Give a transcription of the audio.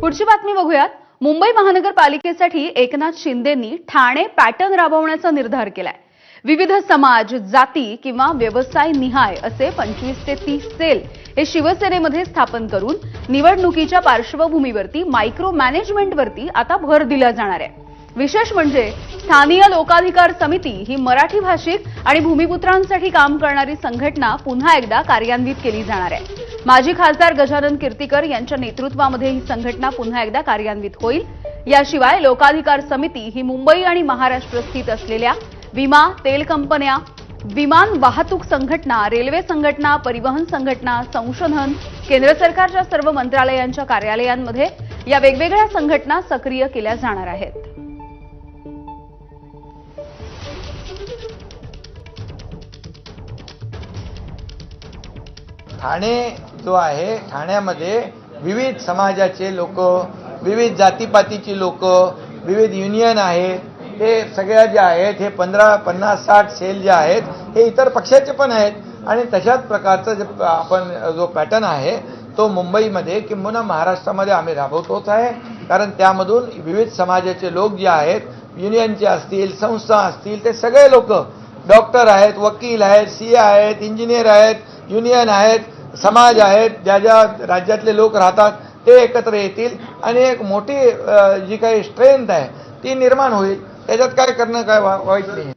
पुढची बातमी बघूयात. मुंबई महानगरपालिकेसाठी एकनाथ शिंदेंनी ठाणे पॅटर्न राबवण्याचा निर्धार केलाय. विविध समाज जाती किंवा व्यवसाय निहाय असे पंचवीस ते तीस सेल हे शिवसेनेमध्ये स्थापन करून निवडणुकीच्या पार्श्वभूमीवरती मायक्रो मॅनेजमेंटवरती आता भर दिला जाणार आहे. विशेष म्हणजे स्थानीय लोकाधिकार समिती ही मराठी भाषिक आणि भूमिपुत्रांसाठी काम करणारी संघटना पुन्हा एकदा कार्यान्वित केली जाणार आहे. माजी खासदार गजानन कीर्तीकर यांच्या नेतृत्वामध्ये ही संघटना पुन्हा एकदा कार्यान्वित होईल. याशिवाय लोकाधिकार समिती ही मुंबई आणि महाराष्ट्र स्थित असलेल्या विमा तेल कंपन्या विमान वाहतूक संघटना रेल्वे संघटना परिवहन संघटना संशोधन केंद्र सरकारच्या सर्व मंत्रालयांच्या कार्यालयांमध्ये या वेगवेगळ्या संघटना सक्रिय केल्या जाणार आहेत. ठाणे जो आहे ठाण्यामध्ये विविध समाजाचे लोक विविध जातीपातीची लोक विविध युनियन आहेत हे सगळ्या जे आहेत हे पंधरा पन्नास साठ सेल जे आहेत हे इतर पक्षाचे पण आहेत. आणि तशाच प्रकारचा जे आपण जो पॅटर्न आहे तो मुंबईमध्ये किंबहुना महाराष्ट्रामध्ये आम्ही राबवतोच आहे. कारण त्यामधून विविध समाजाचे लोक जे आहेत युनियनचे असतील संस्था असतील ते सगळे लोक डॉक्टर आहेत वकील आहेत सी आहेत इंजिनियर आहेत युनियन आहेत समाज आहेत ज्या ज्या राज्यातले लोक राहतात ते एकत्र येतील आणि एक मोठी जी काही स्ट्रेंथ आहे ती निर्माण होईल. त्याच्यात काय करणं काय वा- वाईट नाही.